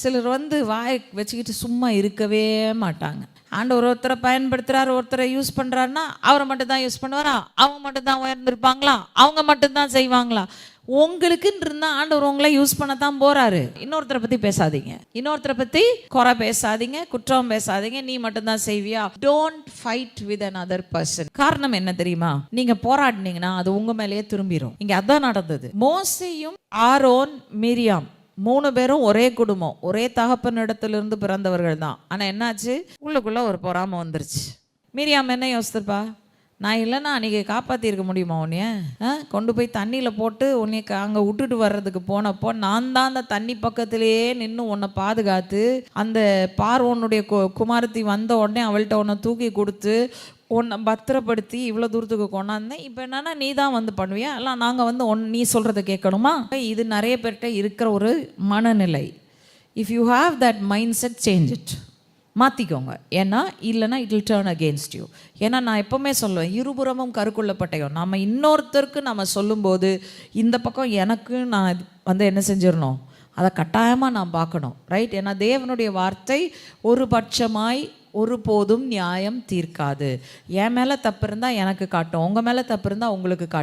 சிலர் வந்து வாயை வச்சுக்கிட்டு சும்மா இருக்கவே மாட்டாங்க. ஆண்டவர் ஒருத்தரை பயன்படுத்துகிறார் ஒருத்தரை யூஸ் பண்ணுறாருன்னா அவரை மட்டும் தான் யூஸ் பண்ணுவாரா? அவங்க மட்டும் தான் உயர்ந்திருப்பாங்களா? அவங்க மட்டும் தான் செய்வாங்களா? உங்களுக்குன்னு இருந்தால் ஆண்டவர் உங்களை யூஸ் பண்ண தான் போகிறாரு இன்னொருத்தரை பற்றி பேசாதீங்க. இன்னொருத்தரை பற்றி குறை பேசாதீங்க குற்றம் பேசாதீங்க. நீ மட்டும் தான் செய்வியா? Don't fight with another person காரணம் என்ன தெரியுமா? நீங்கள் போராடினீங்கன்னா அது உங்கள் மேலேயே திரும்பிடும் இங்கே அதான் நடந்தது. மோசையும் ஆரோன் மிரியாம் மூணு பேரும் ஒரே குடும்பம். ஒரே தகப்பனிடத்திலிருந்து பிறந்தவர்கள் தான். ஆனா என்னாச்சு? உள்ளுக்குள்ள ஒரு பொறாமை வந்துருச்சு. மீரியாம் என்ன யோசிச்சிருப்பா நான் இல்லைன்னா அன்றைக்கி காப்பாற்றிருக்க முடியுமா உன்னைய? ஆ கொண்டு போய் தண்ணியில் போட்டு உன்னைய அங்கே விட்டுட்டு வர்றதுக்கு போனப்போ நான் தான் அந்த தண்ணி பக்கத்திலேயே நின்று உன்னை பாதுகாத்து அந்த பார்வனுடைய கு குமாரத்தி வந்த உடனே அவள்கிட்ட உன்னை தூக்கி கொடுத்து உன்னை பத்திரப்படுத்தி இவ்வளோ தூரத்துக்கு கொண்டாந்தேன். இப்போ என்னன்னா நீ தான் வந்து பண்ணுவியா? இல்லை நாங்கள் வந்து ஒன் நீ சொல்கிறத கேட்கணுமா? இது நிறைய பேர்கிட்ட இருக்கிற ஒரு மனநிலை. If you have that mindset change it மாற்றிக்கோங்க ஏன்னா இல்லைன்னா it will turn against you ஏன்னா நான் எப்போவுமே சொல்லுவேன் இருபுறமும் கருக்குள்ளப்பட்டையும் நம்ம இன்னொருத்தருக்கு நம்ம சொல்லும்போது இந்த பக்கம் எனக்கு நான் வந்து என்ன செஞ்சிடணும்? அதை கட்டாயமாக நான் பார்க்கணும். ரைட் ஏன்னா தேவனுடைய வார்த்தை ஒரு பட்சமாய் ஒருபோதும் நியாயம் தீர்க்காது. என் மேலே தப்பு இருந்தால் எனக்கு காட்டும். உங்கள் மேலே தப்பு இருந்தால் உங்களுக்கு காட்டும்.